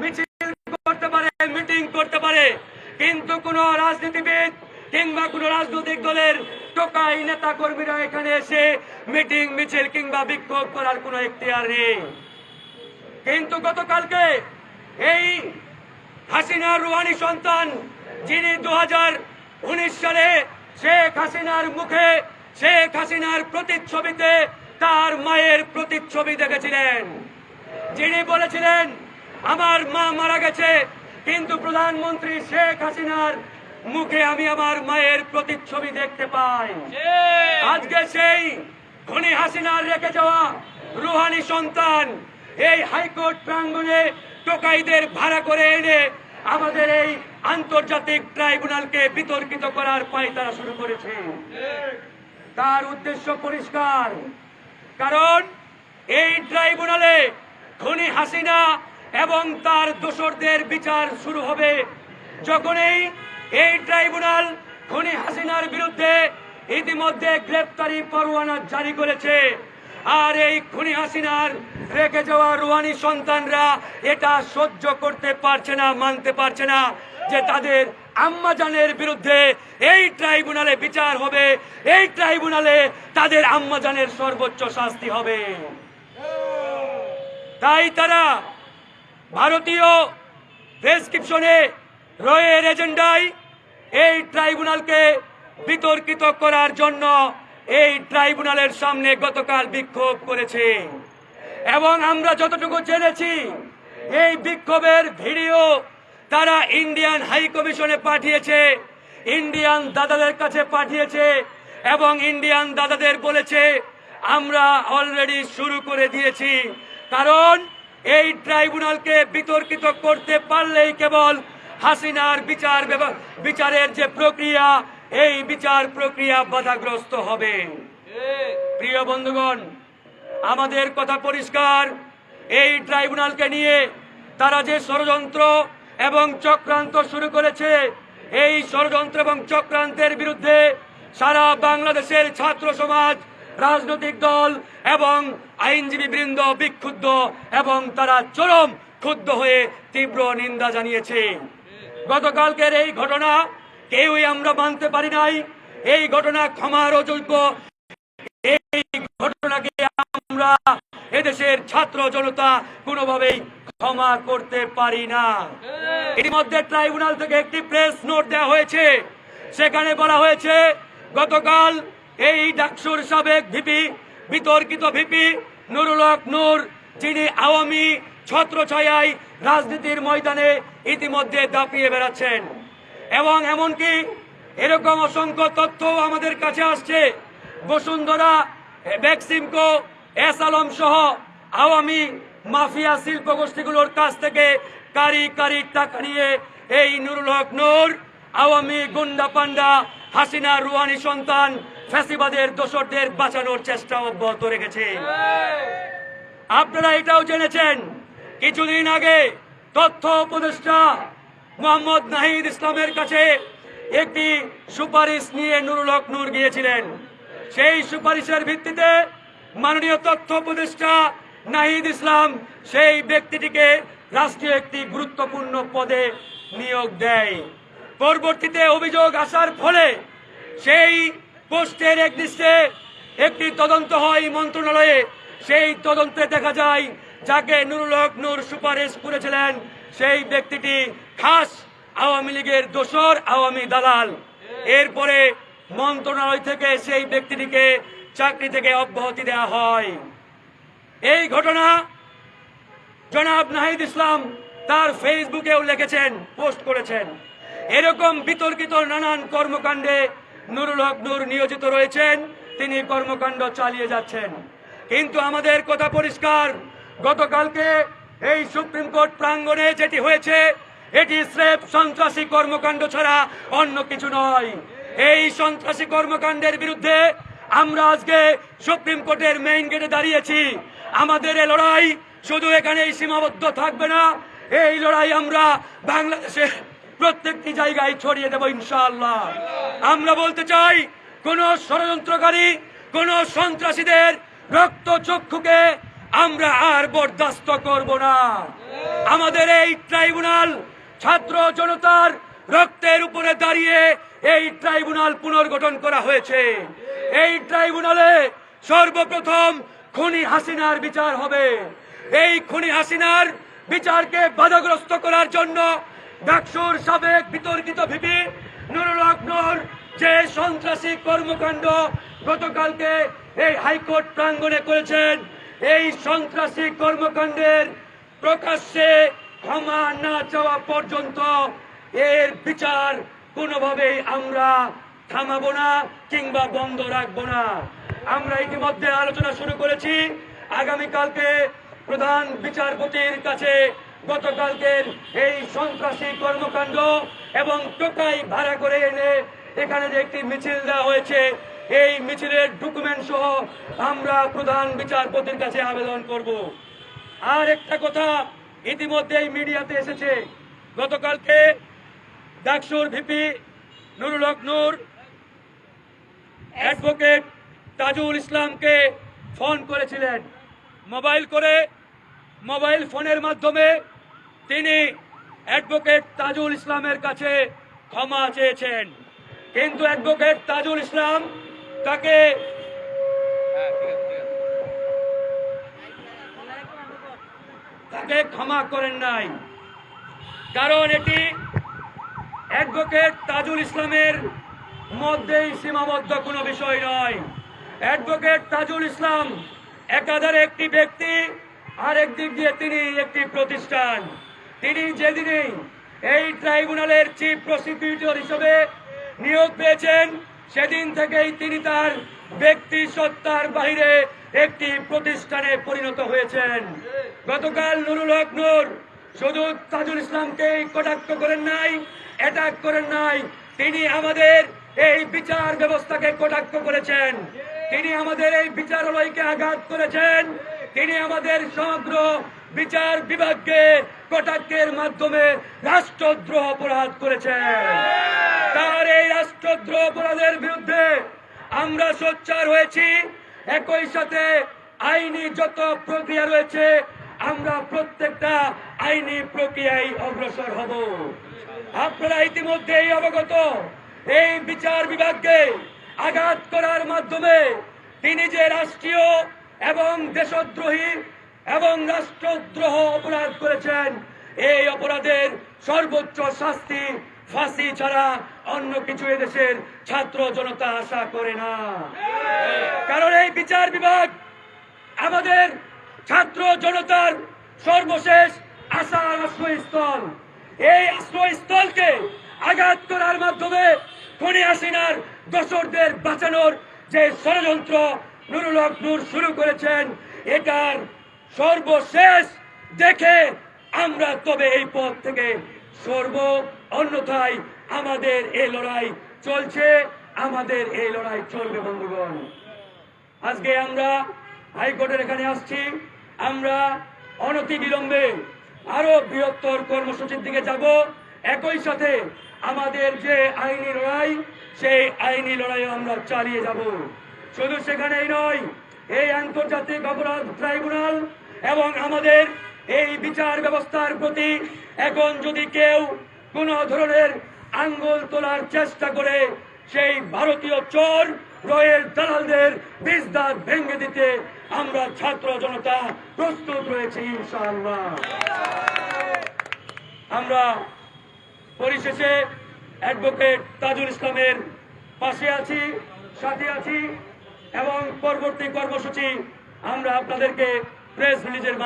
মিছিল করতে পারে, মিটিং করতে পারে, কিন্তু কোন রাজনীতিবিদ কিংবা কোন রাজনৈতিক দলের টোকাই নেতা কর্মীরা এখানে এসে মিটিং, মিছিল কিংবা বিক্ষোভ করার কোনো এখতিয়ার নেই। কিন্তু গতকালকে এই হাসিনার রুহানি সন্তান, যিনি দু সালে শেখ হাসিনার মুখে, শেখ হাসিনার প্রতিচ্ছবিতে তার মায়ের প্রতিচ্ছবি দেখেছিলেন। যিনি বলেছিলেন আমার মা মারা গেছে। কিন্তু প্রধানমন্ত্রী শেখ হাসিনার মুখে আমি আমার মায়ের প্রতিচ্ছবি দেখতে পাই। আজকে সেই ধনী হাসিনার রেখে যাওয়া রুহানি সন্তান এই হাইকোর্ট প্রাঙ্গণে টোকাইদের ভাড়া করে এনে আমাদের এই আন্তর্জাতিক ট্রাইব্যুনালকে বিতর্কিত করার পায়তারা শুরু করেছে। তার উদ্দেশ্য পরিষ্কার। কারণ এই ট্রাইব্যুনালে ধনী হাসিনা এবং তার দোসরদের বিচার শুরু হবে যখনই এই ট্রাইব্যুনাল ধনী হাসিনার বিরুদ্ধে ইতিমধ্যে গ্রেপ্তারি পরোয়ানা জারি করেছে। আর এই খুনি হাসিনার রেখে যাওয়া রুহানি সন্তানরা এটা সহ্য করতে পারছে না, মানতে পারছে না যে তাদের আম্মাজানের বিরুদ্ধে এই ট্রাইব্যুনালে বিচার হবে, এই ট্রাইব্যুনালে তাদের আম্মাজানের সর্বোচ্চ শাস্তি হবে। তাই তারা ভারতীয় প্রেসক্রিপশনে রয়ের এজেন্ডায় এই ট্রাইব্যুনালকে বিতর্কিত করার জন্য এই ট্রাইব্যুনালের সামনে গতকাল বিক্ষোভ করেছে। এবং আমরা যতটুকু জেনেছি, এই বিক্ষোভের ভিডিও তারা ইন্ডিয়ান হাই কমিশনে পাঠিয়েছে, ইন্ডিয়ান দাদাদের কাছে পাঠিয়েছে এবং ইন্ডিয়ান দাদাদের বলেছে, আমরা অলরেডি শুরু করে দিয়েছি। কারণ এই ট্রাইব্যুনালকে বিতর্কিত করতে পারলেই কেবল হাসিনার বিচার বিচারের যে প্রক্রিয়া, এই বিচার প্রক্রিয়া বাধাগ্রস্ত হবে। প্রিয় বন্ধুগণ, আমাদের কথা পরিষ্কার, এই ট্রাইব্যুনালকে নিয়ে তারা যে ষড়যন্ত্র এবং চক্রান্ত শুরু করেছে, এই ষড়যন্ত্র এবং চক্রান্তের বিরুদ্ধে সারা বাংলাদেশের ছাত্র সমাজ রাজনৈতিক দল এবং আইনজীবী বৃন্দ বিক্ষুব্ধ এবং তারা চরম ক্ষুব্ধ হয়ে তীব্র নিন্দা জানিয়েছে। গতকালকের এই ঘটনা কেউই আমরা মানতে পারি নাই। এই ঘটনা ক্ষমার অযোগ্য এই ঘটনাকে আমরা এদেশের ছাত্র জনতা কোনোভাবেই ক্ষমা করতে পারি না। ইতিমধ্যে ট্রাইব্যুনাল থেকে একটি প্রেস নোট দেওয়া হয়েছে। সেখানে বলা হয়েছে, গতকাল এই ডাকসুর সাবেক ভিপি, বিতর্কিত ভিপি নুরুল হক নূর, যিনি আওয়ামী ছত্রছায়ায় রাজনীতির ময়দানে ইতিমধ্যে দাপিয়ে বেড়াচ্ছেন। এবং এমনকি এরকম অসংখ্য তথ্য আমাদের কাছে আসছে। বসুন্ধরা, বেক্সিমকো, এস আলম সহ আওয়ামী মাফিয়া শিল্প গোষ্ঠীগুলোর কাছ থেকে কারি কারি টাকা নিয়ে এই নুরুল হক নূর, আওয়ামী গুন্ডা পান্ডা হাসিনা রুহানি সন্তান ফ্যাসিবাদের দোসরদের বাঁচানোর চেষ্টা অব্যাহত রেখেছে। আপনারা এটাও জেনেছেন, কিছুদিন আগে তথ্য উপদেষ্টা মোহাম্মদ নাহিদ ইসলামের কাছে একটি সুপারিশ নিয়ে নুরুল হক নূর গিয়েছিলেন। সেই সুপারিশের ভিত্তিতে মাননীয় তথ্য উপদেষ্টা নাহিদ ইসলাম সেই ব্যক্তিটিকে রাষ্ট্রীয় একটি গুরুত্বপূর্ণ পদে নিয়োগ দেয়। পরবর্তীতে অভিযোগ আসার ফলে সেই পোস্টের এক একদিশে একটি তদন্ত হয় মন্ত্রণালয়ে। সেই তদন্তে দেখা যায়, যাকে নুরুল হক নূর সুপারিশ করেছিলেন, সেই ব্যক্তিটি খাস আওয়ামী লীগের দোসর আওয়ামী দালাল। এরপরে মন্ত্রণালয় থেকে সেই ব্যক্তিটিকে চাকরি থেকে অব্যাহতি দেওয়া হয়। এই ঘটনা জনাব নাহিদ ইসলাম তার ফেসবুকেও লিখেছেন, পোস্ট করেছেন। এরকম বিতর্কিত নানান কর্মকাণ্ডে নুরুল হক নূর নিয়োজিত রয়েছেন, তিনি কর্মকাণ্ড চালিয়ে যাচ্ছেন। কিন্তু আমাদের কথা পরিষ্কার, গতকালকে এই সুপ্রিম কোর্ট প্রাঙ্গণে যেটি হয়েছে, এটি স্রেফ সন্ত্রাসী কর্মকাণ্ড ছাড়া অন্য কিছু নয়। এই সন্ত্রাসী কর্মকাণ্ডের বিরুদ্ধে আমরা আজকে সুপ্রিম কোর্টের মেইন গেটে দাঁড়িয়েছি। আমাদের এই লড়াই শুধু এখানেই সীমাবদ্ধ থাকবে না, এই লড়াই আমরা বাংলাদেশে প্রত্যেকটি জায়গায় ছড়িয়ে দেব ইনশাআল্লাহ। আমরা বলতে চাই, কোন ষড়যন্ত্রকারী, কোন সন্ত্রাসীদের রক্ত চক্ষুকে আমরা আর বরদাস্ত করব না। আমাদের এই ট্রাইব্যুনাল ছাত্র জনতার রক্তের উপরে দাঁড়িয়ে এই ট্রাইব্যুনাল পুনর্গঠন করা হয়েছে। এই ট্রাইব্যুনালে সর্বপ্রথম খুনি হাসিনার বিচার হবে। এই খুনি হাসিনার বিচারকে বাধাগ্রস্ত করার জন্য ডাকসুর সাবেক বিতর্কিত ভিপি নুরুল হক নূর যে সন্ত্রাসী কর্মকাণ্ড গতকালকে এই হাইকোর্ট প্রাঙ্গণে করেছেন, এই সন্ত্রাসী কর্মকাণ্ডের প্রকাশ্যে ক্ষমা না চাওয়া পর্যন্ত এর বিচার কোনোভাবেই আমরা থামাবো না কিংবা বন্ধ রাখব না। আমরা ইতিমধ্যে আলোচনা শুরু করেছি। আগামীকালকে প্রধান বিচারপতির কাছে গতকালকের এই সন্ত্রাসী কর্মকাণ্ড এবং টোকাই ভাড়া করে এনে এখানে যে একটি মিছিল দেওয়া হয়েছে, এই মিছিলের ডকুমেন্ট সহ আমরা প্রধান বিচারপতির কাছে আবেদন করব। আর একটা কথা ইতিমধ্যেই মিডিয়াতে এসেছে, গতকালকে ডাকসুর ভিপি নুরুল হক নূর, অ্যাডভোকেট তাজুল ইসলামকে ফোন করেছিলেন। মোবাইল করে, মোবাইল ফোনের মাধ্যমে তিনি অ্যাডভোকেট তাজুল ইসলামের কাছে ক্ষমা চেয়েছেন। কিন্তু অ্যাডভোকেট তাজুল ইসলাম তাকে তাকে ক্ষমা করেন নাই। কারণ এটি অ্যাডভোকেট তাজুল ইসলামের মধ্যেই সীমাবদ্ধ কোনো বিষয় নয়। অ্যাডভোকেট তাজুল ইসলাম একাধারে একটি ব্যক্তি আর একদিক দিয়ে তিনি একটি প্রতিষ্ঠান। তিনি যেদিনই এই ট্রাইব্যুনালের চিফ প্রসিকিউটর হিসেবে নিয়োগ পেয়েছেন, সেদিন থেকেই তিনি তার ব্যক্তি সত্তার বাইরে একটি প্রতিষ্ঠানে পরিণত হয়েছেন। গতকাল নুরুল হক নূর শুধু তাজুল ইসলামকে কটাক্ষ করেন নাই অ্যাটাক করেন নাই। তিনি আমাদের এই বিচার ব্যবস্থাকে কটাক্ষ করেছেন। তিনি আমাদের এই বিচারালয়কে আঘাত করেছেন। তিনি আমাদের সমগ্র বিচার বিভাগকে কটাক্ষের মাধ্যমে রাষ্ট্রদ্রোহ অপরাধ করেছেন তার এই রাষ্ট্রদ্রোহ অপরাধের বিরুদ্ধে আমরা সোচ্চার হয়েছি। একই সাথে আইনি যত প্রক্রিয়া রয়েছে, আমরা প্রত্যেকটা আইনি প্রক্রিয়ায় অগ্রসর হব। আপনারা ইতিমধ্যেই অবগত, এই বিচার বিভাগকে আঘাত করার মাধ্যমে তিনি যে রাষ্ট্রীয় এবং দেশদ্রোহী এবং রাষ্ট্রদ্রোহ অপরাধ করেছেন। এই অপরাধের সর্বোচ্চ শাস্তি ফাঁসি ছাড়া অন্য কিছু এদেশের ছাত্র জনতা আশা করে না। কারণ এই বিচার বিভাগ আমাদের ছাত্র জনতার সর্বশেষ আশার আশ্রয়স্থল। এই আশ্রয়স্থলকে আঘাত করার মাধ্যমে খনি হাসিনার দোসরদের বাঁচানোর যে ষড়যন্ত্র নুরুল নূর শুরু করেছেন, এটার সর্বশেষ দেখে আমরা তবে এই পথ থেকে সর্ব। অন্যথায় আমাদের এই লড়াই চলছে, আমাদের এই লড়াই চলবে, বন্ধুগণ। আজকে আমরা হাইকোর্টের এখানে আসছি। আমরা অনতি বিলম্বে আরও বৃহত্তর কর্মসূচির দিকে যাব। একই সাথে আমাদের যে আইনি লড়াই, সেই আইনি লড়াই আমরা চালিয়ে যাব। শুধু সেখানেই নয়, এই আন্তর্জাতিক অপরাধ ট্রাইব্যুনাল এবং আমাদের এই বিচার ব্যবস্থার প্রতি এখন যদি কেউ কোনো ধরনের আঙ্গুল তোলার চেষ্টা করে, সেই ভারতীয় চোর রয়ের দালালদের বীজদার ভেঙে দিতে আমরা ছাত্র জনতা প্রস্তুত রয়েছি, ইনশাআল্লাহ। আমরা পরিশেষে অ্যাডভোকেট তাজুল ইসলামের পাশে আছি, সাথে আছি, এবং পরবর্তী কর্মসূচি আমরা আপনাদেরকে প্রেস রিলিজের